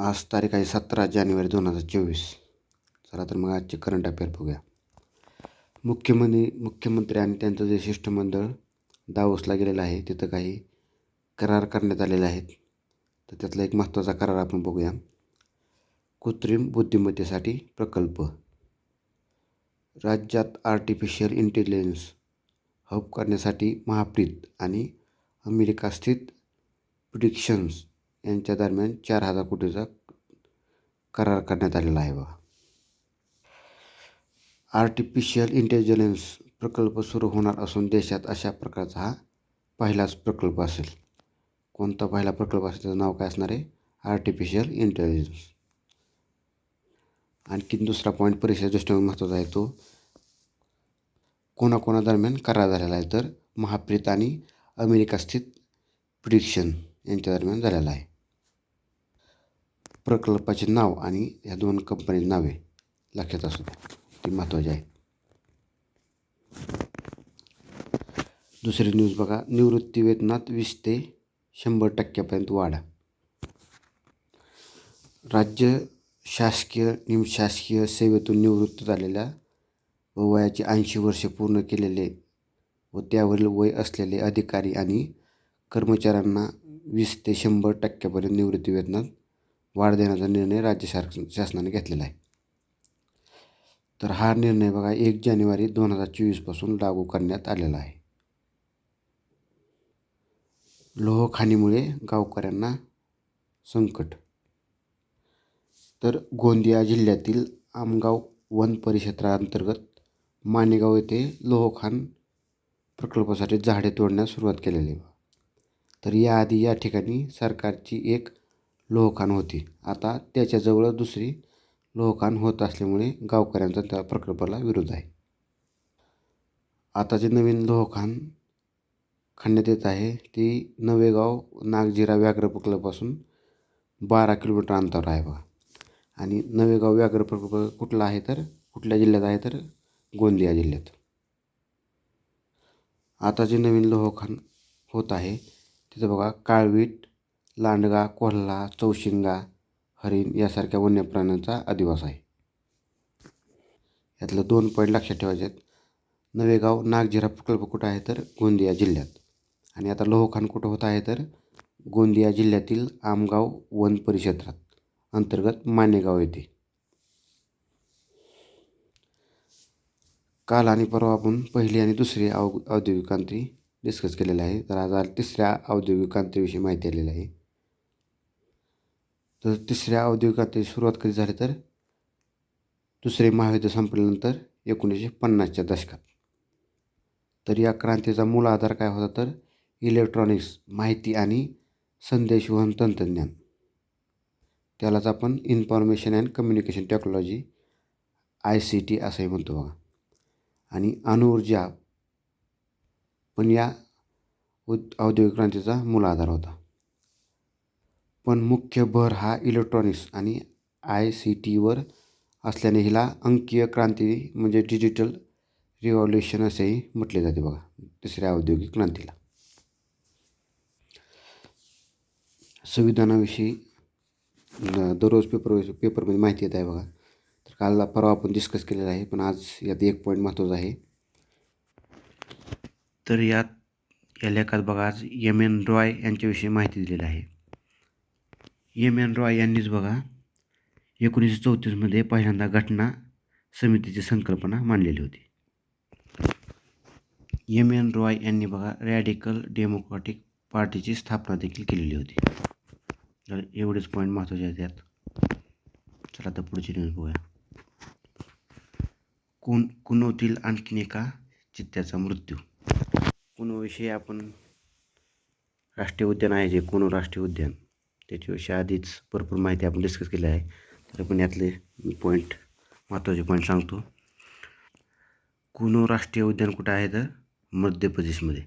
आज तारीख आहे सतरा जानेवारी दोन हजार चोवीस. चला तर मग आजचे करंट अफेअर बघूया. मुख्यमंत्री मुख्यमंत्री आणि त्यांचं जे शिष्टमंडळ दावोसला गेलेलं आहे तिथं काही करार करण्यात आलेले आहेत. तर त्यातला एक महत्त्वाचा करार आपण बघूया. कृत्रिम बुद्धिमत्तेसाठी प्रकल्प. राज्यात आर्टिफिशियल इंटेलिजन्स हब करण्यासाठी महाप्रीत आणि अमेरिका स्थित प्रिडिक्शन्स यांच्या दरम्यान चार हजार कोटीचा करार करण्यात आलेला आहे बघा. आर्टिफिशियल इंटेलिजन्स प्रकल्प सुरू होणार असून देशात अशा प्रकारचा हा पहिलाच प्रकल्प असेल. कोणता पहिला प्रकल्प असेल त्याचं नाव काय असणार आहे? आर्टिफिशियल इंटेलिजन्स आणखी दुसरा पॉईंट परीक्षा दृष्टीने महत्त्वाचा आहे तो कोणाकोणादरम्यान करार झालेला आहे तर महाप्रीत आणि अमेरिका स्थित प्रिडिक्शन यांच्या दरम्यान झालेला आहे. प्रकल्पाचे नाव आणि ह्या दोन कंपनीची नावे लक्षात असू द्या. ती महत्त्वाची आहे. दुसरी न्यूज बघा. निवृत्ती वेतनात वीस ते शंभर टक्क्यापर्यंत वाढ. राज्य शासकीय निमशासकीय सेवेतून निवृत्त झालेल्या व वयाची ऐंशी वर्षे पूर्ण केलेले व त्यावरील वय असलेले अधिकारी आणि कर्मचाऱ्यांना वीस ते शंभर टक्क्यापर्यंत निवृत्ती वेतनात वाढ देण्याचा निर्णय राज्य शास शासनाने घेतलेला आहे. तर हा निर्णय बघा एक जानेवारी दोन हजार चोवीसपासून लागू करण्यात आलेला आहे. लोहखाणीमुळे गावकऱ्यांना संकट. तर गोंदिया जिल्ह्यातील आमगाव वन परिक्षेत्राअंतर्गत मानेगाव येथे लोहखान प्रकल्पासाठी झाडे तोडण्यास सुरुवात केलेली तर याआधी या ठिकाणी सरकारची एक लोहखान होती. आता त्याच्याजवळ दुसरी लोहखान होत असल्यामुळे गावकऱ्यांचा त्या प्रकल्पाला विरोध आहे. आता जे नवीन लोहखान खणण्यात येत आहे ती नवेगाव नागझिरा व्याघ्र प्रकल्पापासून बारा किलोमीटर अंतरावर आहे बघा. आणि नवेगाव व्याघ्र प्रकल्प कुठला आहे तर कुठल्या जिल्ह्यात आहे तर गोंदिया जिल्ह्यात. आता जे नवीन लोहखान होत आहे तिथं बघा काळवीट लांडगा कोल्हा चौशिंगा हरिण यासारख्या वन्य प्राण्यांचा अधिवास आहे. यातलं दोन पॉईंट लक्षात ठेवायचे आहेत. नवेगाव नागझिरा प्रकल्प कुठं आहे तर गोंदिया जिल्ह्यात. आणि आता लोहखान कुठं होत आहे तर गोंदिया जिल्ह्यातील आमगाव वन परिक्षेत्रात अंतर्गत मानेगाव येथे. काल आणि परवा आपण पहिली आणि दुसरी औ औद्योगिक क्रांती डिस्कस केलेली आहे. तर आज तिसऱ्या औद्योगिक क्रांतीविषयी माहिती आलेली आहे. तर तिसऱ्या औद्योगिकातील सुरुवात कधी झाली तर? दुसरे महायुद्ध संपल्यानंतर एकोणीसशे पन्नासच्या दशकात. तर या क्रांतीचा मूळ आधार काय होता तर? इलेक्ट्रॉनिक्स माहिती आणि संदेशवहन तंत्रज्ञान. त्यालाच आपण information and communication technology I C T असंही म्हणतो बघा. आणि अणुऊर्जा. पण या उद औद्योगिक क्रांतीचा मूल आधार होता. पण मुख्य भर हा इलेक्ट्रॉनिक्स आणि आय सी टीवर असल्याने हिला अंकीय क्रांती म्हणजे डिजिटल रिव्हॉल्युशन असेही म्हटले जाते बघा तिसऱ्या औद्योगिक क्रांतीला. संविधानाविषयी दररोज पेपर पेपरमध्ये माहिती येत आहे बघा. तर काल परवा आपण डिस्कस केलेला आहे पण आज यात एक पॉईंट महत्त्वाचा आहे. तर यात या लेखात बघा आज एम एन रॉय यांच्याविषयी माहिती दिलेली आहे. एम एन रॉय यांनीच बघा एकोणीसशे चौतीसमध्ये पहिल्यांदा घटना समितीची संकल्पना मांडलेली होती. एम एन रॉय यांनी बघा रॅडिकल डेमोक्रॅटिक पार्टीची स्थापना देखील केलेली होती. तर एवढेच पॉईंट महत्त्वाचे आहेत यात. चला आता पुढची न्यूज बघूया. कुन कुनोतील आणखीन एका चित्त्याचा मृत्यू. कुनोविषयी आपण राष्ट्रीय उद्यान आहे जे कुनो राष्ट्रीय उद्यान. त्याच्याविषयी आधीच भरपूर माहिती आपण डिस्कस केली आहे. तर आपण यातले पॉईंट महत्त्वाचे पॉईंट सांगतो. कुनो राष्ट्रीय उद्यान कुठं आहे तर मध्य प्रदेशमध्ये.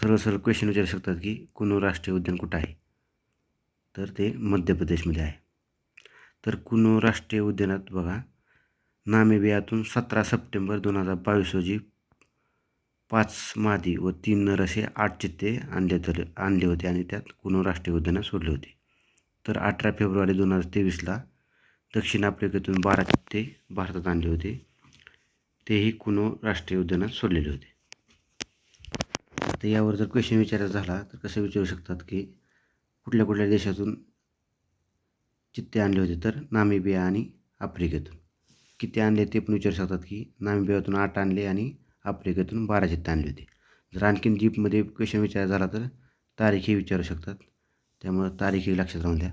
सरळ सरळ क्वेश्चन विचारू शकतात की कुनो राष्ट्रीय उद्यान कुठं आहे? तर ते मध्य प्रदेशमध्ये आहे. तर कुनो राष्ट्रीय उद्यानात बघा नामेबियातून सतरा सप्टेंबर दोन हजार बावीस रोजी पाच मादी व तीन नर असे आठ चित्ते आणले तर आणले होते आणि त्यात कुनो राष्ट्रीय उद्यानात सोडले होते. तर अठरा फेब्रुवारी दोन हजार तेवीसला दक्षिण आफ्रिकेतून बारा चित्ते भारतात आणले होते. तेही कुनो राष्ट्रीय उद्यानात सोडलेले होते. तर यावर जर क्वेश्चन विचारायचा झाला तर कसं विचारू शकतात की कुठल्या कुठल्या देशातून चित्ते आणले होते? तर नामिबिया आणि आफ्रिकेतून. किती आणले ते पण विचारू शकतात की नामिबियातून आठ आणले आणि आफ्रिकेतून बारा चित्ते आणले होते. जर आणखीन जीपमध्ये क्वेश्चन विचार झाला तर तारीखही विचारू शकतात. त्यामुळं तारीखही लक्षात राहून द्या.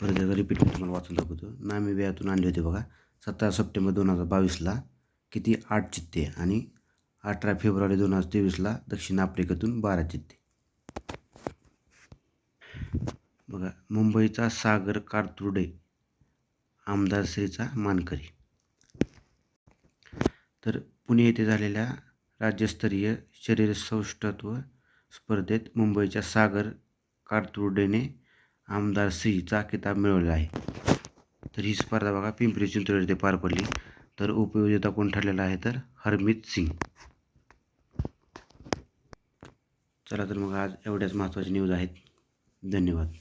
परत एकदा रिपीट तुम्हाला वाचून दाखवतो. नामिबियातून आणले होते बघा. सतरा सप्टेंबर दोन हजार बावीसला किती? आठ चित्ते आणि अठरा फेब्रुवारी दोन हजार तेवीसला दक्षिण आफ्रिकेतून बारा चित्ते. बघा मुंबईचा सागर कारतुर्डे आमदार श्रीचा मानकरी. तर पुणे येथे झालेल्या राज्यस्तरीय शरीर सौष्ठत्व स्पर्धेत मुंबईच्या सागर कारतुर्डेने आमदार सीचा किताब मिळवला आहे. तर ही स्पर्धा बघा पिंपरी चिंचवड येथे पार पडली. तर उपयोजिता कोण ठरलेला आहे? तर हरमित सिंग. चला तर मग आज एवढ्याच महत्त्वाच्या न्यूज आहेत. धन्यवाद.